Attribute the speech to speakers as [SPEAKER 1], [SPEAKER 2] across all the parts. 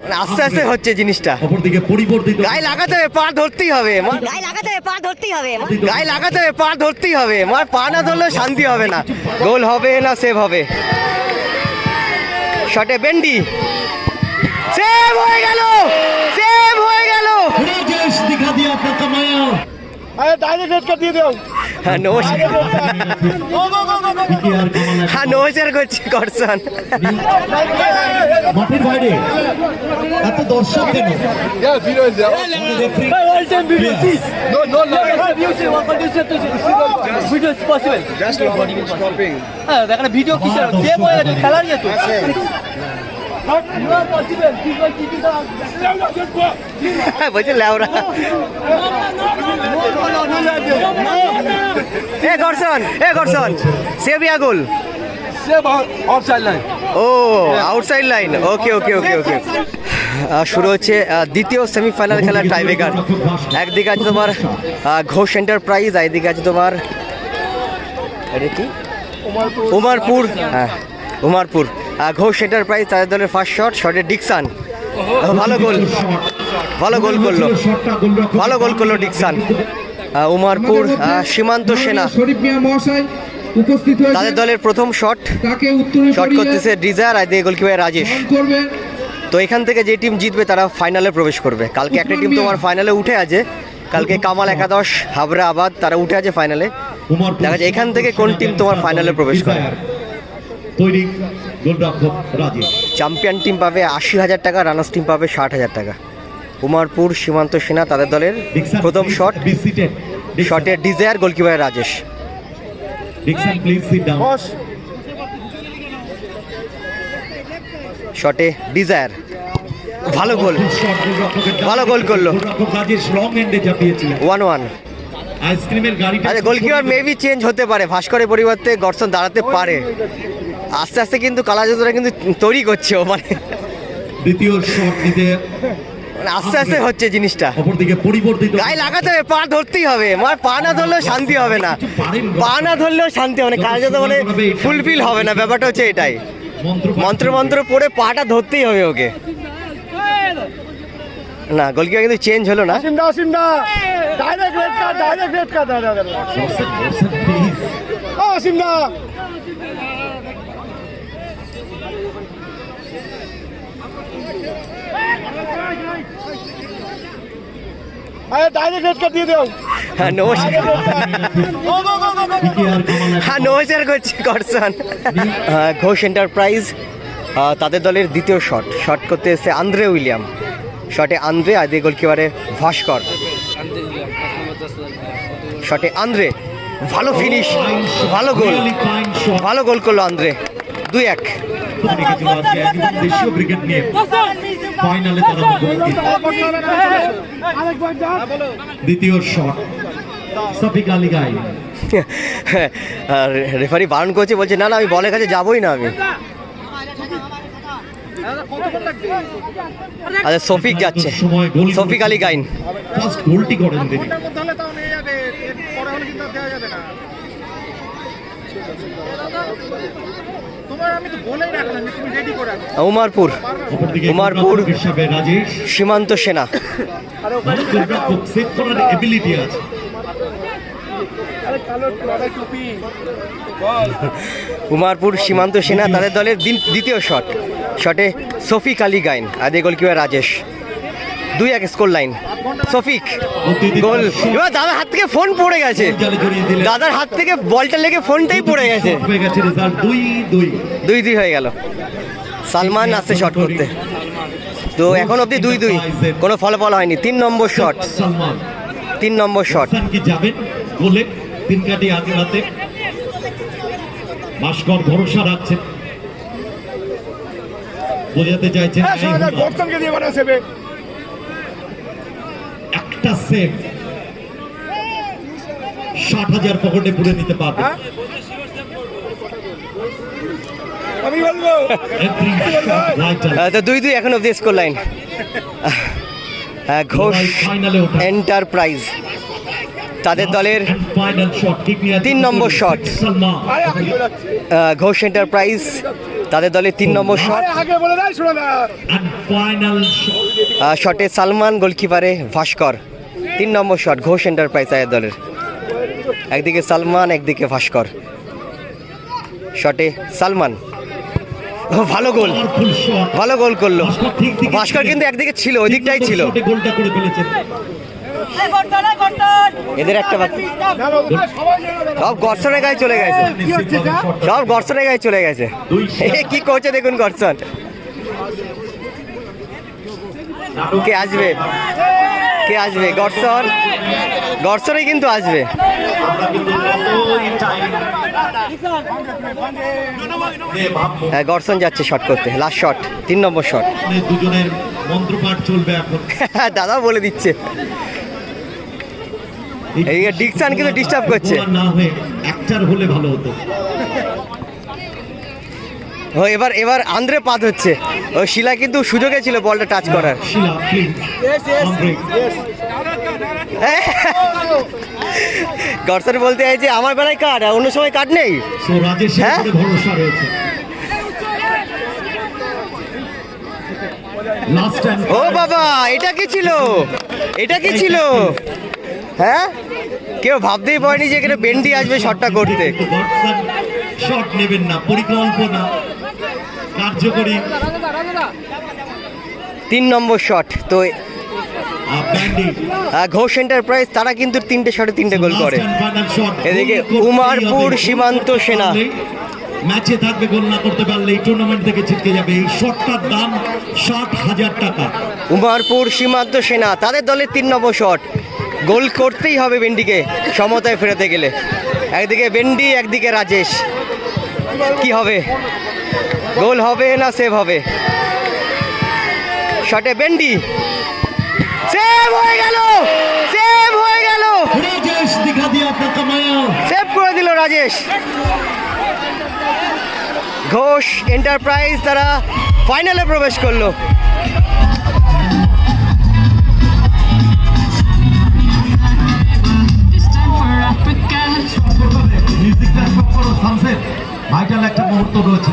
[SPEAKER 1] মানে আস্তে আস্তে হচ্ছে জিনিসটা। গায়ে লাগাতে হবে পা ধরতেই হবে
[SPEAKER 2] গায়ে লাগাতে হবে পা ধরতেই হবে
[SPEAKER 1] গায়ে লাগাতে হবে পা ধরতেই হবে মার পা না ধরলে শান্তি হবে না। গোল হবে না সেভ হবে। শটে বেন্ডি। সেভ হয়ে গেল! সেভ হয়ে গেল!
[SPEAKER 3] রাজেশ দিখা দিয়া আপনা কামায়া
[SPEAKER 1] হ্যাঁ নমস্কার
[SPEAKER 3] পিকেআর কামাল
[SPEAKER 1] হ্যাঁ নমস্কার করছি করসন
[SPEAKER 3] মাঠের বাইরে এত দর্শক কেন.
[SPEAKER 4] হ্যাঁ ভিডিও কিসের হয়ে খেলার ইয়ে তো
[SPEAKER 1] হ্যাঁ বলছে ল্যাওরা এ করসন এ করসন সেভিয়া গোল ও outside line okay okay okay okay শুরু হচ্ছে দ্বিতীয় সেমিফাইনাল খেলার টাইব্রেকার একদিকে আছে তোমার ঘোষ এন্টারপ্রাইজ এদিকে আছে তোমার এটা কি? উমারপুর হ্যাঁ উমারপুর। ঘোষ এন্টারপ্রাইজ তাদের দলের ফার্স্ট শট শটে ডিকসান। ভালো গোল ভালো গোল করল। ভালো গোল করল ডিকসান। উমারপুর সীমান্ত সেনা
[SPEAKER 5] উপস্থিত
[SPEAKER 1] তাদের দলের প্রথম শট। শট করতেছে ডিজায়ার আর দিয়ে গোলকিপার রাজেশ। তো এখান থেকে যে টিম জিতবে তারা ফাইনালে প্রবেশ করবে। কালকে একটা টিম তোমার ফাইনালে উঠে আছে। কালকে কামাল একাদশ হাবরা আবাদ তারা উঠে আছে ফাইনালে দেখা যায় এখান থেকে কোন টিম তোমার ফাইনালে প্রবেশ করে। চ্যাম্পিয়ন টিম পাবে আশি হাজার টাকা রানার্স টিম পাবে ষাট হাজার টাকা। উমারপুর সীমান্ত সেনা তাদের দলের প্রথম শট শটের ডিজায়ার গোলকিপার রাজেশ। শটে ডিজায়ার। ভালো গোল। ভালো গোল করল।
[SPEAKER 3] গোলরক্ষক রাজেশ লং এন্ডে চাপিয়েছিলেন।
[SPEAKER 1] ওয়ান ওয়ান আচ্ছা গোলকিপার মেবি চেঞ্জ হতে পারে। ভাস্করের পরিবর্তে গর্ষণ দাঁড়াতে পারে। আস্তে আস্তে কিন্তু কালাজোতরা কিন্তু তৈরি করছে ও মানে।
[SPEAKER 3] দ্বিতীয় শট নিতে
[SPEAKER 1] মানে আস্তে আস্তে হচ্ছে জিনিসটা।
[SPEAKER 3] অপরদিকে পরিবর্তিত
[SPEAKER 1] গায়ে লাগাতে হবে পা ধরতেই হবে। আমার পা না ধরলেও শান্তি হবে না। পা না ধরলেও শান্তি হবে না। কাজে তো মানে ফুলফিল হবে না। ব্যাপারটা হচ্ছে এটাই।
[SPEAKER 3] মন্ত্র
[SPEAKER 1] মন্ত্র পড়ে পাটা ধরতেই হবে ওকে। না গোলকিপার কিন্তু চেঞ্জ হলো না।
[SPEAKER 3] প্লিজ
[SPEAKER 1] হ্যাঁ নমস্কার
[SPEAKER 3] পিকেআর কামাল
[SPEAKER 1] হ্যাঁ নমস্কার করছি করসান ঘোষ এন্টারপ্রাইজ তাদের দলের দ্বিতীয় শট শট করতে এসে আন্দ্রে উইলিয়াম। শটে আন্দ্রে আদি গোলকিপারে ভাস্কর। শটে আন্দ্রে ভালো ফিনিশ ভালো গোল. ভালো গোল করল আন্দ্রে। দুই এক।
[SPEAKER 3] ফাইনালে তারা মুখোমুখি। দ্বিতীয় শট সফিক আলী গাই
[SPEAKER 1] আর রেফারি বারণ করছে বলছে না না আমি বলের কাছে যাবোই না আমি। আচ্ছা সফিক যাচ্ছে। সফিক আলী গাইন।
[SPEAKER 3] ফার্স্ট গোলটি করেন তিনি।
[SPEAKER 1] উমারপুর
[SPEAKER 3] অপরদিকে
[SPEAKER 1] উমারপুর
[SPEAKER 3] গোলরক্ষক হিসাবে উমারপুর
[SPEAKER 1] সীমান্ত সেনা। উমারপুর সীমান্ত সেনা তাদের দলের দিন- দ্বিতীয় শট। শটে সফিক আলী গাইন আদে গোলকিপার রাজেশ। দুই এক স্কোর লাইন সফিক গোল। এবার দাদার হাত থেকে ফোন পড়ে গেছে। দাদার হাত থেকে বলটা লেগে ফোনটাই পড়ে গেছে।
[SPEAKER 3] দুই দুই
[SPEAKER 1] হয়ে গেল। সালমান আসছে শট করতে। তো এখন অবধি দুই দুই। কোনো ফলাফল হয়নি। তিন নম্বর শট তিন নম্বর শট
[SPEAKER 3] ভাস্কর ভরসা রাখছেন বোঝাতে চাইছেন। একটা সেভ ষাট হাজার পকেটে পুরে নিতে পারবে.
[SPEAKER 1] আহ, তো দুই দুই এখন অবধি স্কোর লাইন। ঘোষ এন্টারপ্রাইজ তাদের দলের তিন নম্বর আহ, ঘোষ এন্টারপ্রাইজ তাদের দলে তিন নম্বর শট. শটে সালমান গোলকিপারে ভাস্কর। তিন নম্বর শট ঘোষ এন্টারপ্রাইজ তাদের দলের। একদিকে সালমান একদিকে ভাস্কর। শটে সালমান। ভালো গোল। ভালো গোল করল।
[SPEAKER 3] ভাস্কর
[SPEAKER 1] কিন্তু একদিকে ছিল ওই দিকটাই ছিল। এদের একটা সব গর্ষণের গায়ে চলে গেছে। সব গর্ষণের গায়ে চলে গেছে। কি করছে দেখুন গর্ষণ কে আসবে? কে আসবে? গর্ষণ গর্ষণই কিন্তু আসবে। হ্যাঁ, গর্ষণ যাচ্ছে শট করতে। লাস্ট শট তিন নম্বর শট
[SPEAKER 3] দুজনের মন্ত্রপাঠ চলবে এখন
[SPEAKER 1] দাদা বলে দিচ্ছে। এই ডিকসান কিন্তু ডিস্টার্ব করছে।
[SPEAKER 3] না হয়ে একটার হলে ভালো হতো।
[SPEAKER 1] ও এবার এবার আন্দ্রে পাত হচ্ছে। ও শিলা কিন্তু সুযোগে ছিল বলটা টাচ করার। গর্ষণ বলতে চাইছে আমার বেলায় কাট আর অন্য সময় কাট নেই? হ্যাঁ?
[SPEAKER 3] উপরে ভরসা রয়েছে। লাস্ট টাইম
[SPEAKER 1] ও বাবা এটা কি ছিল? এটা কি ছিল? হ্যাঁ? কেউ ভাবতেই পারেনি যে এখানে বেন্ডি আসবে শটটা করতে।
[SPEAKER 3] শট নেবেন না পরিকল্পনা। কার্যকরী।
[SPEAKER 1] তিন নম্বর শট তো ঘোষ এন্টারপ্রাইজ তারা কিন্তু তিনটে শটে তিনটে গোল করে। এদিকে উমারপুর সীমান্ত সেনা।
[SPEAKER 3] ম্যাচে থাকবে গোল না করতে পারলে এই টুর্নামেন্ট থেকে ছিটকে যাবে এই শটটার দাম ষাট হাজার টাকা।
[SPEAKER 1] উমারপুর সীমান্ত সেনা তাদের দলের তিন নম্বর শট গোল করতেই হবে বেন্ডিকে সমতায় ফেরাতে গেলে। একদিকে বেন্ডি একদিকে রাজেশ। কি হবে? গোল হবে না সেভ হবে? শটে বেন্ডি সেভ হয়ে গেল! সেভ হয়ে গেল!
[SPEAKER 3] রাজেশ দিখা দিয়ে আপনার কামায়া।
[SPEAKER 1] সেভ করে দিল রাজেশ। ঘোষ এন্টারপ্রাইজ তারা ফাইনালে প্রবেশ করল।
[SPEAKER 3] ভাইটাল একটা মুহূর্ত রয়েছে।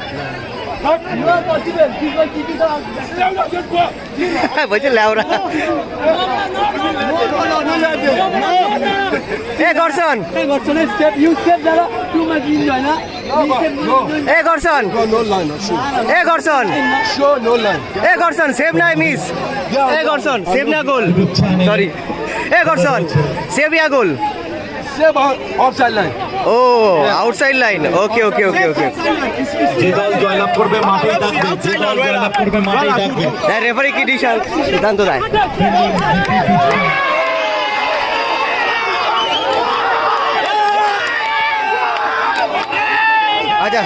[SPEAKER 1] বলছে ল্যাওরা এ গর্ষণ এ গর্ষণ এ গর্ষণ সেভ না মিস। এ গর্ষণ সেভ না গোল। সরি এ গর্ষণ সেভ গোল। ও outside line okay okay okay okay
[SPEAKER 3] যে দল জয়লাভ করবে মাঠেই থাকবে যে দল জয়লাভ করবে মাঠেই থাকবে
[SPEAKER 1] রেফারি কি ডিসিশন সিদ্ধান্ত দেয় আচ্ছা